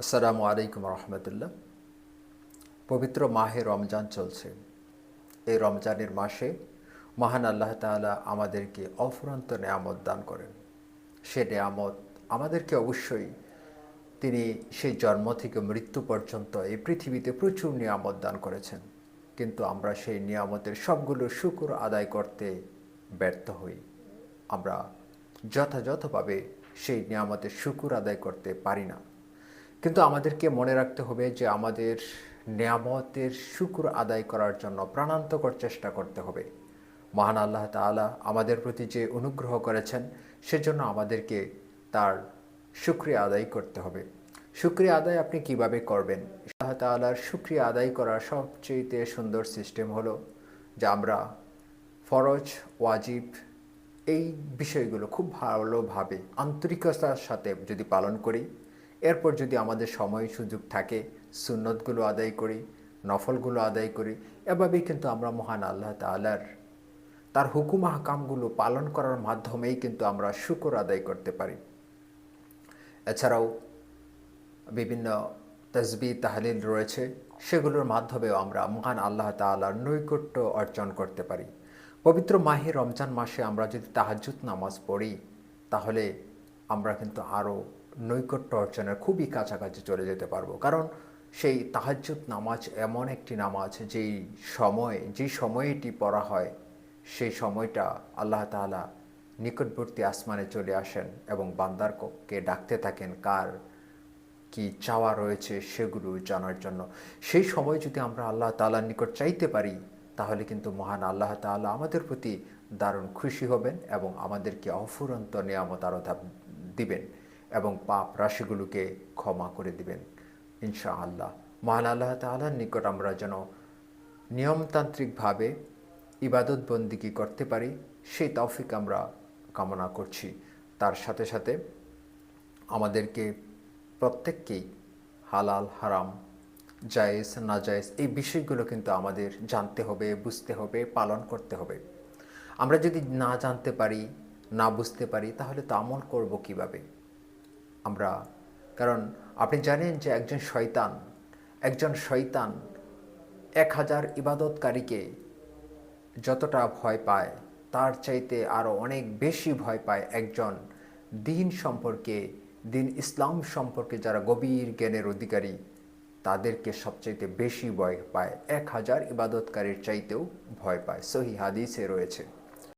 আসসালামু আলাইকুম রহমতুল্লাহ। পবিত্র মাহে রমজান চলছে। এই রমজানের মাসে মহান আল্লাহ তাআলা আমাদেরকে অফুরন্ত নেয়ামত দান করেন। সে নেয়ামত আমাদেরকে অবশ্যই তিনি সেই জন্ম থেকে মৃত্যু পর্যন্ত এই পৃথিবীতে প্রচুর নিয়ামত দান করেছেন। কিন্তু আমরা সেই নিয়ামতের সবগুলো শুকুর আদায় করতে ব্যর্থ হই। আমরা যথাযথভাবে সেই নিয়ামতের শুকুর আদায় করতে পারি না। কিন্তু আমাদেরকে মনে রাখতে হবে যে আমাদের নিয়ামতের শুকুর আদায় করার জন্য প্রাণান্তকর চেষ্টা করতে হবে। মহান আল্লাহ তাআলা আমাদের প্রতি যে অনুগ্রহ করেছেন, সেজন্য আমাদেরকে তার শুক্রিয়া আদায় করতে হবে। শুক্রিয়া আদায় আপনি কীভাবে করবেন? আল্লাহ তাআলার শুক্রিয়া আদায় করার সবচেয়ে সুন্দর সিস্টেম হলো যে আমরা ফরজ, ওয়াজিব এই বিষয়গুলো খুব ভালোভাবে, আন্তরিকতার সাথে যদি পালন করি এরপর যদি আমাদের সময় সুযোগ থাকে, সুন্নতগুলো আদায় করি, নফলগুলো আদায় করি, এভাবেই কিন্তু আমরা মহান আল্লাহ তালার তার হুকুম হাকামগুলো পালন করার মাধ্যমেই কিন্তু আমরা শুকর আদায় করতে পারি। এছাড়াও বিভিন্ন তসবি তাহলিল রয়েছে, সেগুলোর মাধ্যমেও আমরা মহান আল্লাহ তালার নৈকট্য অর্জন করতে পারি। পবিত্র মাহে রমজান মাসে আমরা যদি তাহাজুত নামাজ পড়ি, তাহলে আমরা কিন্তু আরও নৈকট্য অর্জনের খুবই কাছাকাছি চলে যেতে পারব। কারণ সেই তাহাজুত নামাজ এমন একটি নামাজ যেই সময়, যেই সময়টি পড়া হয়, সেই সময়টা আল্লাহ তাআলা নিকটবর্তী আসমানে চলে আসেন এবং বান্দারকে ডাকতে থাকেন, কার কি চাওয়া রয়েছে সেগুলো জানার জন্য। সেই সময় যদি আমরা আল্লাহ তাআলার নিকট চাইতে পারি, তাহলে কিন্তু মহান আল্লাহ তাআলা আমাদের প্রতি দারুণ খুশি হবেন এবং আমাদেরকে অফুরন্ত নিয়ামত আরও দিবেন। এবং পাপ রাশিগুলোকে ক্ষমা করে দিবেন। ইনশা আল্লাহ মহান আল্লাহ তাআলার নিকট আমরা যেন নিয়মতান্ত্রিকভাবে ইবাদত বন্দিগি করতে পারি, সেই তৌফিক আমরা কামনা করছি। তার সাথে সাথে আমাদেরকে প্রত্যেককেই হালাল, হারাম, জায়েজ না জায়েজ এই বিষয়গুলো কিন্তু আমাদের জানতে হবে, বুঝতে হবে, পালন করতে হবে। আমরা যদি না জানতে পারি, না বুঝতে পারি, তাহলে তো আমল করব কীভাবে? আমরা। কারণ আপনি জানেন যে একজন শয়তান একজন শয়তান এক হাজার ইবাদতকারীকে যতটা ভয় পায়, তার চাইতে আরও অনেক বেশি ভয় পায় একজন দিন সম্পর্কে, দিন ইসলাম সম্পর্কে যারা গভীর জ্ঞানের অধিকারী, তাদেরকে সবচাইতে বেশি ভয় পায়, এক হাজার ইবাদতকারীর চাইতেও ভয় পায়। সহি হাদিসে রয়েছে।